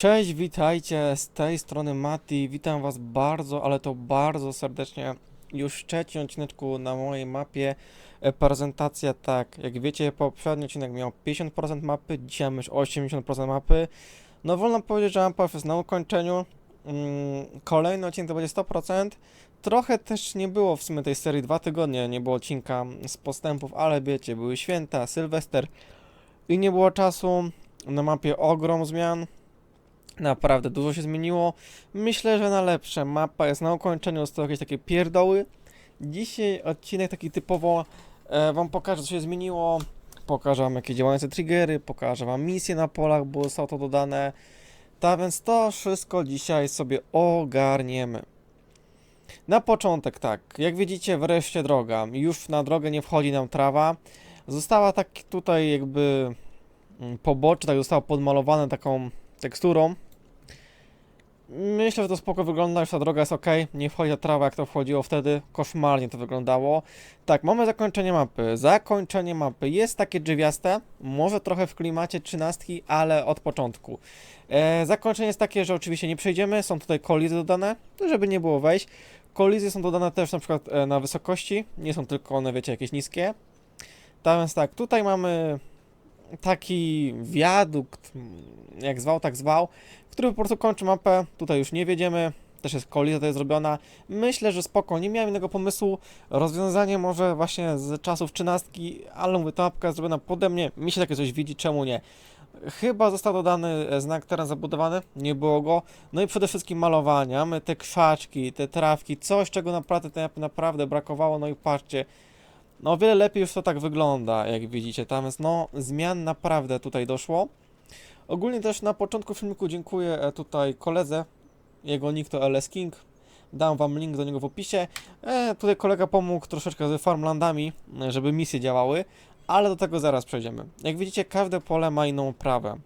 Cześć, witajcie, z tej strony Mati, witam was bardzo, ale to bardzo serdecznie już w trzecim odcineczku na mojej mapie. E, Prezentacja tak, jak wiecie poprzedni odcinek miał 50% mapy, dzisiaj już 80% mapy. No wolno powiedzieć, że mapa jest na ukończeniu, mm, kolejny odcinek to będzie 100%. Trochę też nie było w sumie tej serii, dwa tygodnie nie było odcinka z postępów, ale wiecie, były święta, Sylwester i nie było czasu. Na mapie ogrom zmian, Naprawdę dużo się zmieniło. Myślę, że na lepsze. Mapa jest na ukończeniu, zostały jakieś takie pierdoły. Dzisiaj odcinek taki typowo e, wam pokażę, co się zmieniło. Pokażę wam jakieś działające triggery, pokażę wam misje na polach, bo zostało to dodane. Tak więc to wszystko dzisiaj sobie ogarniemy. Na początek tak, jak widzicie wreszcie droga. Już na drogę nie wchodzi nam trawa. Została tak tutaj jakby mm, pobocze, tak zostało podmalowane taką teksturą. Myślę, że to spoko wygląda, już ta droga jest ok. Nie wchodzi ta trawa, jak to wchodziło wtedy. Koszmarnie to wyglądało. Tak, mamy zakończenie mapy. Zakończenie mapy jest takie drzewiaste, może trochę w klimacie trzynastki, ale od początku. E, zakończenie jest takie, że oczywiście nie przejdziemy, są tutaj kolizje dodane, żeby nie było wejść. Kolizje są dodane też na przykład e, na wysokości, nie są tylko one, wiecie, jakieś niskie. Więc tak, tutaj mamy taki wiadukt, jak zwał, tak zwał, który po prostu kończy mapę. Tutaj już nie wiedziemy, też jest kolizja tutaj zrobiona. Myślę, że spoko, nie miałem innego pomysłu. Rozwiązanie może właśnie z czasów trzynastki, ale mówię, ta mapka jest zrobiona pode mnie. Mi się takie coś widzi, czemu nie? Chyba został dodany znak teren zabudowany, nie było go. No i przede wszystkim malowania. Te krzaczki, te trawki, coś czego naprawdę naprawdę brakowało. No i patrzcie, no o wiele lepiej już to tak wygląda, jak widzicie. Tam jest, no, zmian naprawdę tutaj doszło. Ogólnie też na początku filmiku dziękuję e, tutaj koledze. Jego nick to LS King. Dam wam link do niego w opisie. E, tutaj kolega pomógł troszeczkę z farmlandami, e, żeby misje działały, ale do tego zaraz przejdziemy. Jak widzicie, każde pole ma inną prawę.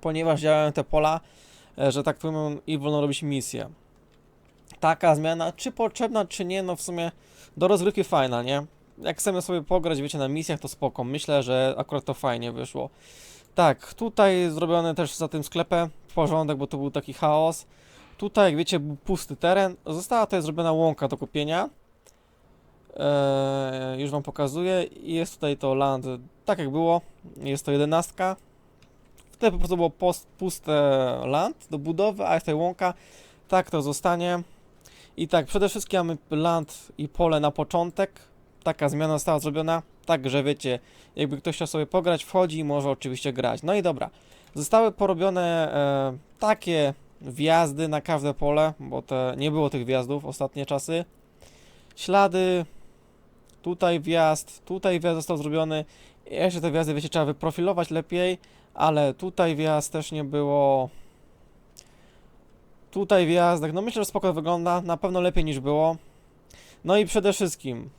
Ponieważ działają te pola, e, że tak powiem, i wolno robić misje. Taka zmiana, czy potrzebna, czy nie, no w sumie do rozgrywki fajna, nie? Jak chcemy sobie pograć, wiecie, na misjach, to spoko. Myślę, że akurat to fajnie wyszło. Tak, tutaj zrobione też za tym sklepem porządek, bo to był taki chaos. Tutaj, jak wiecie, był pusty teren. Została tutaj zrobiona łąka do kupienia. Eee, już wam pokazuję. Jest tutaj to land, tak jak było. Jest to jedenastka. Tutaj po prostu było post, puste land do budowy, a jest tutaj łąka. Tak to zostanie. I tak, przede wszystkim mamy land i pole na początek. Taka zmiana została zrobiona. Tak, że wiecie, jakby ktoś chciał sobie pograć, wchodzi i może oczywiście grać. No i dobra. Zostały porobione e, takie wjazdy na każde pole, bo te, nie było tych wjazdów ostatnie czasy. Ślady, tutaj wjazd, tutaj wjazd został zrobiony. Jeszcze te wjazdy, wiecie, trzeba wyprofilować lepiej, ale tutaj wjazd też nie było. Tutaj wjazdek, no myślę, że spoko wygląda, na pewno lepiej niż było. No i przede wszystkim,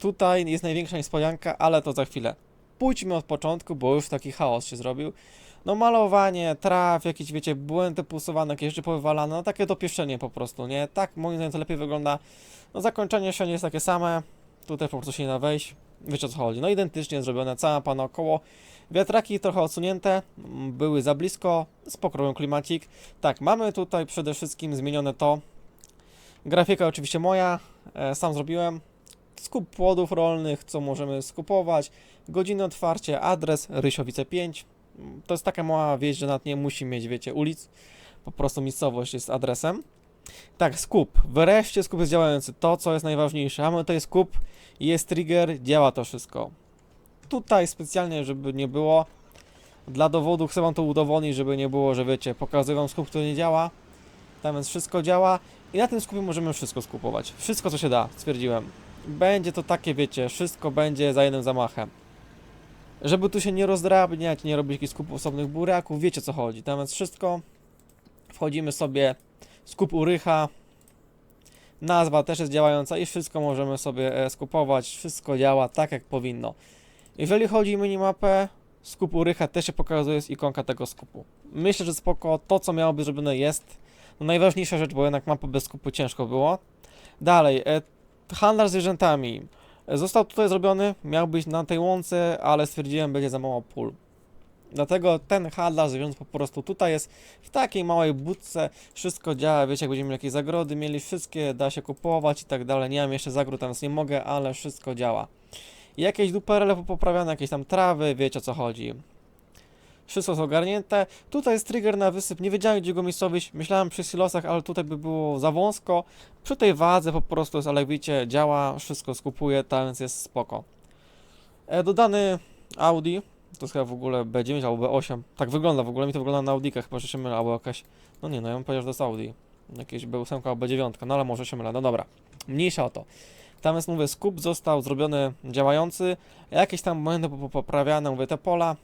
tutaj jest największa niespodzianka, ale to za chwilę. Pójdźmy od początku, bo już taki chaos się zrobił. No malowanie, traf, jakieś wiecie, błędy pulsowane, jakieś rzeczy powywalane, no takie dopieszczenie po prostu, nie? Tak moim zdaniem to lepiej wygląda. No zakończenie się nie jest takie same, tutaj po prostu się nie da wejść, wiecie o co chodzi. No identycznie zrobione, cała mapa naokoło. Wiatraki trochę odsunięte, były za blisko, spoko robią klimacik. Tak, mamy tutaj przede wszystkim zmienione to. Grafika oczywiście moja, e, sam zrobiłem. Skup płodów rolnych, co możemy skupować, godziny otwarcia, adres Rysiowice 5. Mm, To jest taka mała wieś, że nawet nie musi mieć, wiecie, ulic. Po prostu miejscowość jest adresem. Tak, skup. Wreszcie skup jest działający. To, co jest najważniejsze. Mamy tutaj skup, jest trigger, działa to wszystko. Tutaj specjalnie, żeby nie było, dla dowodu chcę wam to udowodnić, żeby nie było, że wiecie, pokazuję wam skup, który nie działa. Tam więc wszystko działa i na tym skupie możemy wszystko skupować. Wszystko, co się da, stwierdziłem. Będzie to takie, wiecie, wszystko będzie za jednym zamachem. Żeby tu się nie rozdrabniać, nie robić jakichś skupów osobnych buraków, wiecie co chodzi. Tam więc wszystko. Wchodzimy sobie, skup urycha. Nazwa też jest działająca i wszystko możemy sobie e, skupować. Wszystko działa tak jak powinno. Jeżeli chodzi o minimapę, skup urycha też się pokazuje jest ikonka tego skupu. Myślę, że spoko, to co miało być zrobione jest. No, najważniejsza rzecz, bo jednak mapę bez skupu ciężko było. Dalej, e, handlarz zwierzętami. E, Został tutaj zrobiony, miał być na tej łące, ale stwierdziłem, będzie za mało pól. Dlatego ten handlarz, więc po prostu tutaj jest w takiej małej budce, wszystko działa, wiecie, jak będziemy jakieś zagrody, mieli wszystkie, da się kupować i tak dalej. Nie mam jeszcze zagród, tam więc nie mogę, ale wszystko działa. Jakieś duperele poprawiane, jakieś tam trawy, wiecie o co chodzi. Wszystko jest ogarnięte. Tutaj jest trigger na wysyp. Nie wiedziałem gdzie go miejscowić. Myślałem przy silosach, ale tutaj by było za wąsko. Przy tej wadze po prostu jest, ale widzicie, działa, wszystko skupuje, tak więc jest spoko. E, dodany Audi. To jest chyba w ogóle B9 albo B8. Tak wygląda, w ogóle mi to wygląda na Audikach, chyba że się mylę, albo jakaś... No nie, no ja bym powiedział, że to jest Audi. Jakieś B8 albo B9, no ale może się mylę, no dobra. Mniejsza o to. Tam jest, mówię, skup został zrobiony działający, jakieś tam po- poprawiane, mówię, te pola,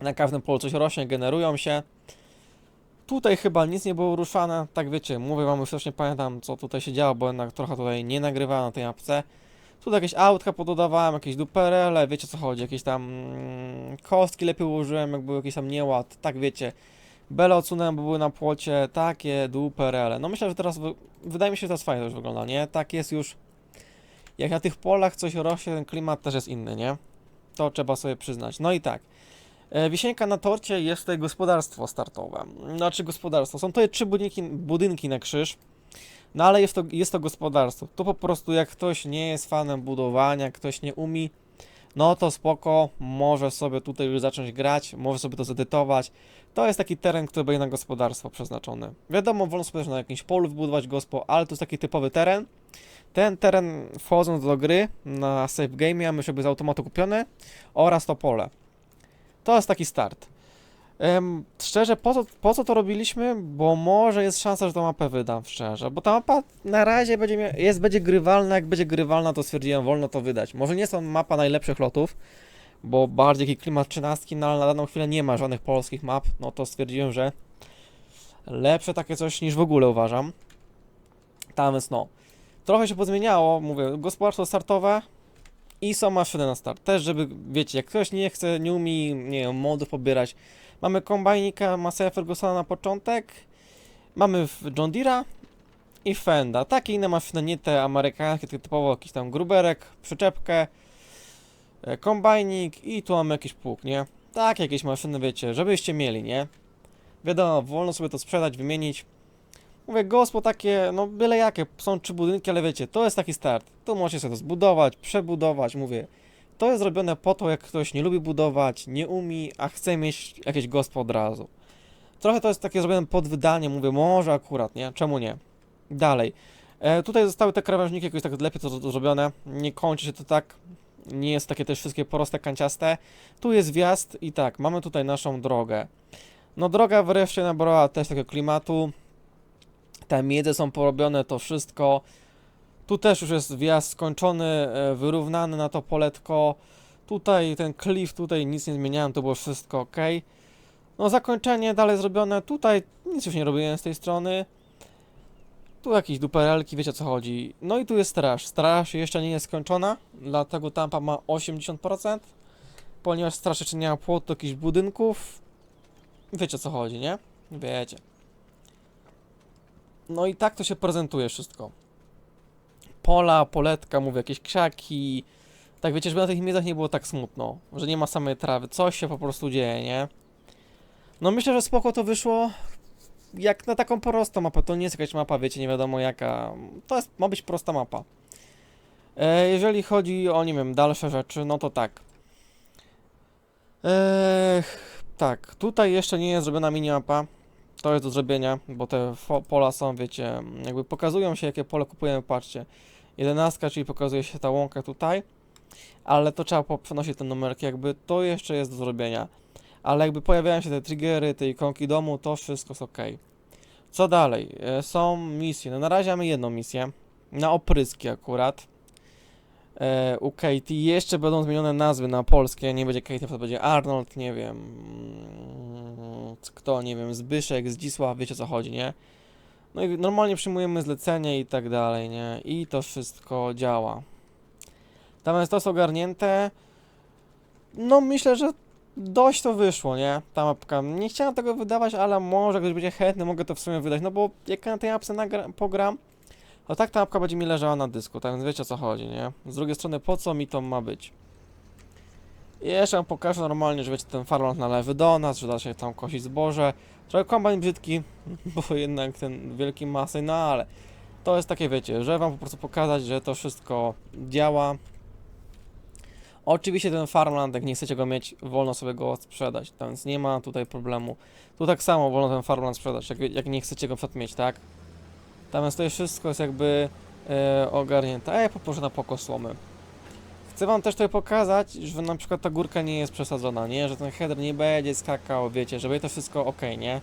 na każdym polu coś rośnie, generują się. Tutaj chyba nic nie było ruszane, tak wiecie, mówię wam, już też nie pamiętam co tutaj się działo, bo jednak trochę tutaj nie nagrywałem na tej apce. Tutaj jakieś autka pododawałem, jakieś duperele, wiecie co chodzi, jakieś tam mm, kostki lepiej ułożyłem, jak był jakiś tam nieład, tak wiecie. Bele odsunąłem, bo były na płocie, takie duperele. No myślę, że teraz, wy- wydaje mi się, że teraz fajnie to już wygląda, nie? Tak jest już, jak na tych polach coś rośnie, ten klimat też jest inny, nie? To trzeba sobie przyznać. No i tak. E, Wisienka na torcie jest tutaj gospodarstwo startowe. Znaczy gospodarstwo. Są tutaj trzy budynki, budynki na krzyż. No ale jest to, jest to gospodarstwo. Tu po prostu jak ktoś nie jest fanem budowania, ktoś nie umie, no to spoko, może sobie tutaj już zacząć grać, może sobie to zedytować. To jest taki teren, który będzie na gospodarstwo przeznaczony. Wiadomo, wolno sobie też na jakimś polu wybudować gospo, ale to jest taki typowy teren. Ten teren wchodząc do gry na save game mamy sobie z automatu kupiony oraz to pole. To jest taki start. Szczerze, po co, po co to robiliśmy? Bo może jest szansa, że tą mapę wydam, szczerze. Bo ta mapa na razie będzie, jest, będzie grywalna, jak będzie grywalna, to stwierdziłem, wolno to wydać. Może nie jest to mapa najlepszych lotów, bo bardziej taki klimat trzynastki, no ale na daną chwilę nie ma żadnych polskich map, no to stwierdziłem, że lepsze takie coś niż w ogóle uważam. Tam jest no. Trochę się pozmieniało, mówię, gospodarstwo startowe, i są maszyny na start. Też, żeby, wiecie, jak ktoś nie chce, nie umie, nie wiem, modów pobierać. Mamy kombajnika Massey Fergusona na początek. Mamy John Deere'a i Fenda. Takie inne maszyny, nie te amerykańskie, tylko typowo jakiś tam gruberek, przyczepkę, e, kombajnik i tu mamy jakiś pług, nie? Tak, jakieś maszyny, wiecie, żebyście mieli, nie? Wiadomo, wolno sobie to sprzedać, wymienić. Mówię, gospo takie, no byle jakie, są trzy budynki, ale wiecie, to jest taki start. Tu możecie sobie to zbudować, przebudować, mówię. To jest zrobione po to, jak ktoś nie lubi budować, nie umie, a chce mieć jakieś gospo od razu. Trochę to jest takie zrobione pod wydanie, mówię, może akurat, nie? Czemu nie? Dalej. E, tutaj zostały te krawężniki jakoś tak lepiej to, zrobione, nie kończy się to tak, nie jest takie też wszystkie proste, kanciaste. Tu jest wjazd i tak, mamy tutaj naszą drogę. No droga wreszcie nabrała też takiego klimatu, te miedze są porobione, to wszystko. Tu też już jest wjazd skończony, e, wyrównany na to poletko. Tutaj ten cliff, tutaj nic nie zmieniałem, to było wszystko ok. No zakończenie dalej zrobione, tutaj nic już nie robiłem z tej strony. Tu jakieś duperelki, wiecie o co chodzi. No i tu jest straż. Straż jeszcze nie jest skończona, dlatego tampa ma 80%. Ponieważ straż jeszcze nie ma płotu jakichś budynków. Wiecie o co chodzi, nie? Wiecie. No i tak to się prezentuje wszystko. Pola, poletka, mówię, jakieś krzaki. Tak wiecie, żeby na tych miejscach nie było tak smutno, że nie ma samej trawy. Coś się po prostu dzieje, nie? No myślę, że spoko to wyszło. Jak na taką prostą mapę, to nie jest jakaś mapa, wiecie, nie wiadomo jaka. To jest, ma być prosta mapa. E, jeżeli chodzi o, nie wiem, dalsze rzeczy, no to tak. Eee, tak, tutaj jeszcze nie jest zrobiona minimapa. To jest do zrobienia, bo te pola są, wiecie, jakby pokazują się, jakie pole kupujemy, patrzcie. Jedenastka, czyli pokazuje się ta łąka tutaj, ale to trzeba przenosić te numerki, jakby to jeszcze jest do zrobienia. Ale jakby pojawiają się te triggery, te ikonki domu, to wszystko jest ok. Co dalej? E, Są misje. No na razie mamy jedną misję, na opryski akurat. E, u Katie jeszcze będą zmienione nazwy na polskie, nie będzie Katie, to będzie Arnold, nie wiem, kto, nie wiem, Zbyszek, Zdzisław, wiecie o co chodzi, nie? No i normalnie przyjmujemy zlecenie i tak dalej, nie? I to wszystko działa. Natomiast to jest ogarnięte. No myślę, że dość to wyszło, nie? Ta mapka. Nie chciałem tego wydawać, ale może ktoś będzie chętny, mogę to w sumie wydać, no bo jak na tej apce pogram, to tak ta mapka będzie mi leżała na dysku, tak więc wiecie o co chodzi, nie? Z drugiej strony, po co mi to ma być? I jeszcze wam pokażę normalnie, że wiecie, ten farmland nalewy do nas, że da się tam kosić zboże. Trochę kombajn brzydki, bo jednak ten wielki masy, no ale to jest takie, wiecie, że wam po prostu pokazać, że to wszystko działa. Oczywiście ten farmland, jak nie chcecie go mieć, wolno sobie go sprzedać, tak więc nie ma tutaj problemu. Tu tak samo wolno ten farmland sprzedać, jak, jak nie chcecie go przykład mieć, tak? Natomiast to wszystko jest jakby e, ogarnięte. A ja poproszę na poko słomy. Chcę wam też tutaj pokazać, że na przykład ta górka nie jest przesadzona, nie? Że ten header nie będzie skakał, wiecie, żeby to wszystko ok, nie?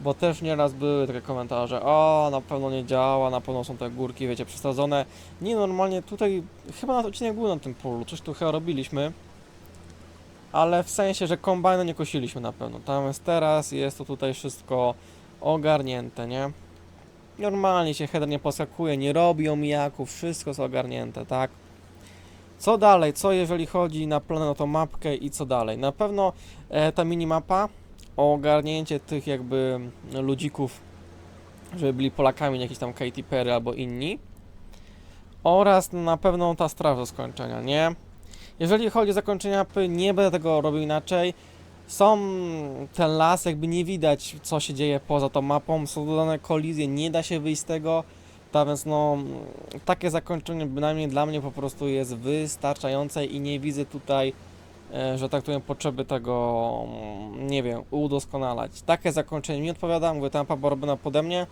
Bo też nieraz były takie komentarze, o, na pewno nie działa, na pewno są te górki, wiecie, przesadzone. Nie, normalnie tutaj, chyba na odcinek był na tym polu, coś tu chyba robiliśmy. Ale w sensie, że kombajna nie kosiliśmy na pewno. Natomiast teraz jest to tutaj wszystko ogarnięte, nie? Normalnie się header nie poskakuje, nie robi omijaków, wszystko jest ogarnięte, tak? Co dalej? Co jeżeli chodzi na plan na tą mapkę i co dalej? Na pewno e, ta minimapa, ogarnięcie tych jakby ludzików, żeby byli Polakami, jakieś tam Katy Perry albo inni. Oraz na pewno ta straż do skończenia, nie? Jeżeli chodzi o zakończenie mapy, nie będę tego robił inaczej. Są ten las, jakby nie widać co się dzieje poza tą mapą, są dodane kolizje, nie da się wyjść z tego. Tak więc no, takie zakończenie bynajmniej dla mnie po prostu jest wystarczające i nie widzę tutaj, e, że tak powiem, potrzeby tego, mm, nie wiem, udoskonalać. Takie zakończenie mi odpowiada, mówię, ta mapa była robiona pode mnie.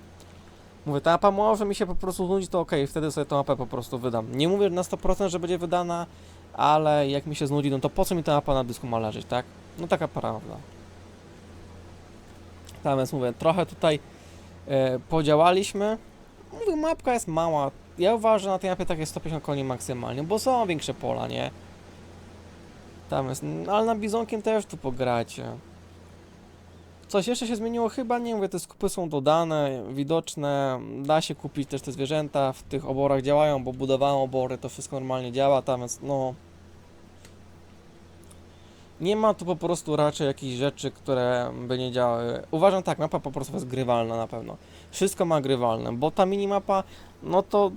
Mówię, ta mapa może mi się po prostu znudzić, to ok, wtedy sobie tę mapę po prostu wydam. Nie mówię na 100%, że będzie wydana, ale jak mi się znudzi, no to po co mi ta mapa na dysku ma leżeć, tak? No taka prawda. Więc mówię, trochę tutaj e, podziałaliśmy. Mówię, mapka jest mała. Ja uważam, że na tej mapie tak jest 150 koni maksymalnie, bo są większe pola, nie? Jest, no, ale na bizonkiem też tu pogracie. Coś jeszcze się zmieniło? Chyba nie, mówię, te skupy są dodane, widoczne, da się kupić też te zwierzęta, w tych oborach działają, bo budowałem obory, to wszystko normalnie działa, więc no... Nie ma tu po prostu raczej jakichś rzeczy, które by nie działały. Uważam tak, mapa po prostu jest grywalna na pewno. Wszystko ma grywalne, bo ta minimapa, no to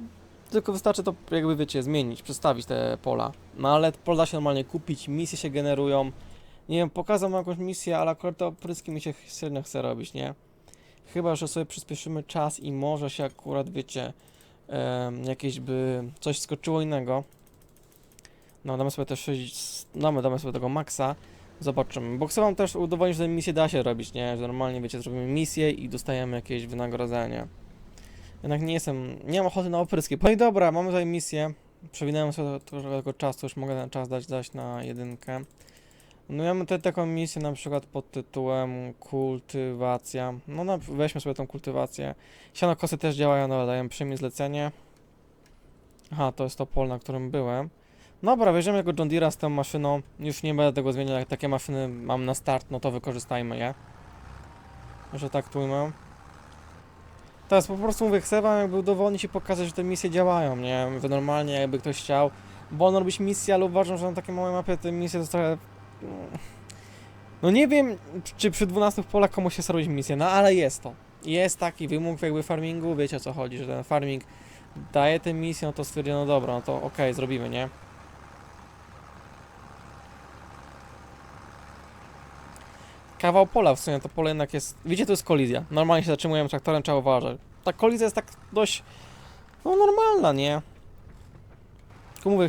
tylko wystarczy to jakby wiecie, zmienić, przestawić te pola. No ale pola się normalnie kupić, misje się generują. Nie wiem, pokazał wam jakąś misję, ale akurat to opryski mi się średnio chce robić, nie? Chyba, że sobie przyspieszymy czas i może się akurat, wiecie, em, jakieś by coś skoczyło innego. No, damy sobie też 6, damy, damy sobie tego maksa. Zobaczymy, bo chcę wam też udowodnić, że te misje da się robić, nie? Że normalnie, wiecie, zrobimy misję i dostajemy jakieś wynagrodzenie. Jednak nie jestem, nie mam ochoty na opryski. No i dobra, mamy tutaj misję. Przewinąłem sobie trochę tego czasu, już mogę ten czas dać, dać na jedynkę. No mamy tutaj taką misję na przykład pod tytułem kultywacja. No, no weźmy sobie tą kultywację. Sianokosy też działają, no dają przyjmij zlecenie. Aha, to jest to pole, na którym byłem. Dobra, weźmiemy tego John Deere'a z tą maszyną. Już nie będę tego zmieniał, jak takie maszyny mam na start, no to wykorzystajmy je. Że tak tu mam. Teraz po prostu mówię, chcę wam jakby udowodnić i pokazać, że te misje działają, nie? Że normalnie jakby ktoś chciał, bo on robić misję, ale uważam, że na takiej małej mapie te misje to trochę... No nie wiem, czy przy 12 polach komuś się robić misję, no ale jest to. Jest taki wymóg jakby farmingu, wiecie o co chodzi, że ten farming daje tę misję, no to stwierdzono, no dobra, no to okej, zrobimy, nie? Kawał pola w sumie, to pole jednak jest... Widzicie, to jest kolizja. Normalnie się zatrzymujemy traktorem, trzeba uważać. Ta kolizja jest tak dość... No normalna, nie? Tylko mówię,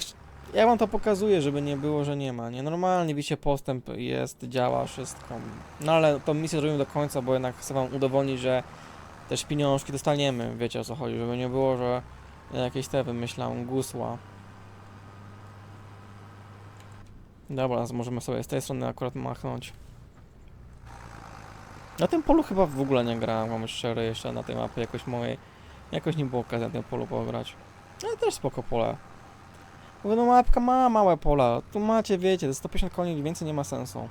ja wam to pokazuję, żeby nie było, że nie ma, nie? Normalnie, widzicie, postęp jest, działa, wszystko. No ale tą misję zrobimy do końca, bo jednak chcę wam udowodnić, że też pieniążki dostaniemy, wiecie o co chodzi, żeby nie było, że ja jakieś te wymyślam, gusła. Dobra, możemy sobie z tej strony akurat machnąć. Na tym polu chyba w ogóle nie grałem, mam szczery jeszcze na tej mapie jakoś mojej. Jakoś nie było okazji na tym polu pograć. Ale też spoko pole. Mówię, no mapka ma małe pola. Tu macie, wiecie, te 150 koni więcej nie ma sensu.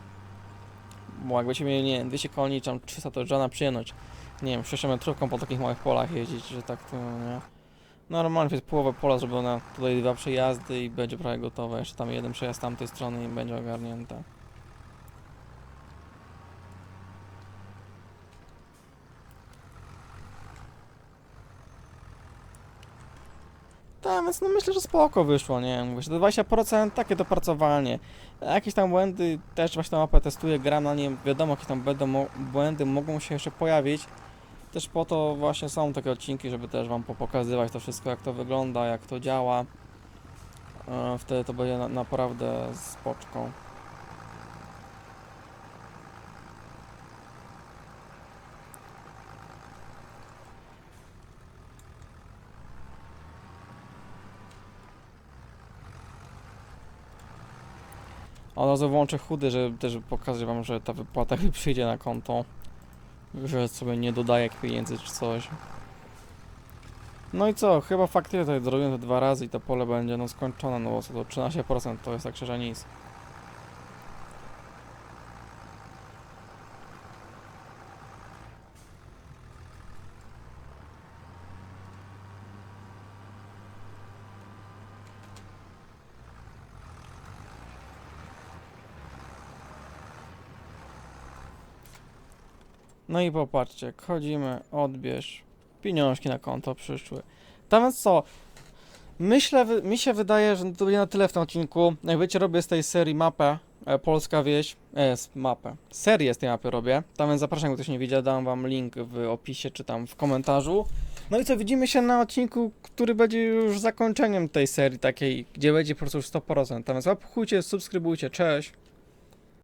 Bo jakbyście mieli, nie wiem, 200 koni, czy tam 300 to żadna przyjemność. Nie wiem, 6 metrówką po takich małych polach jeździć, że tak to, nie. Normalnie jest połowę pola zrobione, tutaj dwa przejazdy i będzie prawie gotowe. Jeszcze tam jeden przejazd tamtej strony i będzie ogarnięte. Tak, więc no myślę, że spoko wyszło, nie? Mówię, że to 20% takie dopracowanie. Jakieś tam błędy, też właśnie tą mapę testuję, gram na nim, wiadomo, jakie tam będą błędy, mogą się jeszcze pojawić. Też po to właśnie są takie odcinki, żeby też wam pokazywać to wszystko, jak to wygląda, jak to działa. E, Wtedy to będzie na, naprawdę spoczką. Od razu włączę chudy, żeby też pokazać wam, że ta wypłata mi przyjdzie na konto. Że sobie nie dodaję pieniędzy czy coś. No i co, chyba faktycznie tutaj zrobię te dwa razy i to pole będzie no skończone, no bo co to 13% to jest tak szczerze nic. No i popatrzcie, chodzimy, odbierz, pieniążki na konto przyszły. Więc co? Myślę, mi się wydaje, że to będzie na tyle w tym odcinku. Jak wiecie, robię z tej serii mapę e, Polska Wieś. E, mapę. Serię z tej mapy robię. Tam zapraszam, jak ktoś nie widział, dam wam link w opisie czy tam w komentarzu. No i co, widzimy się na odcinku, który będzie już zakończeniem tej serii takiej, gdzie będzie po prostu już 100%. Tam więc łapkujcie, subskrybujcie, cześć.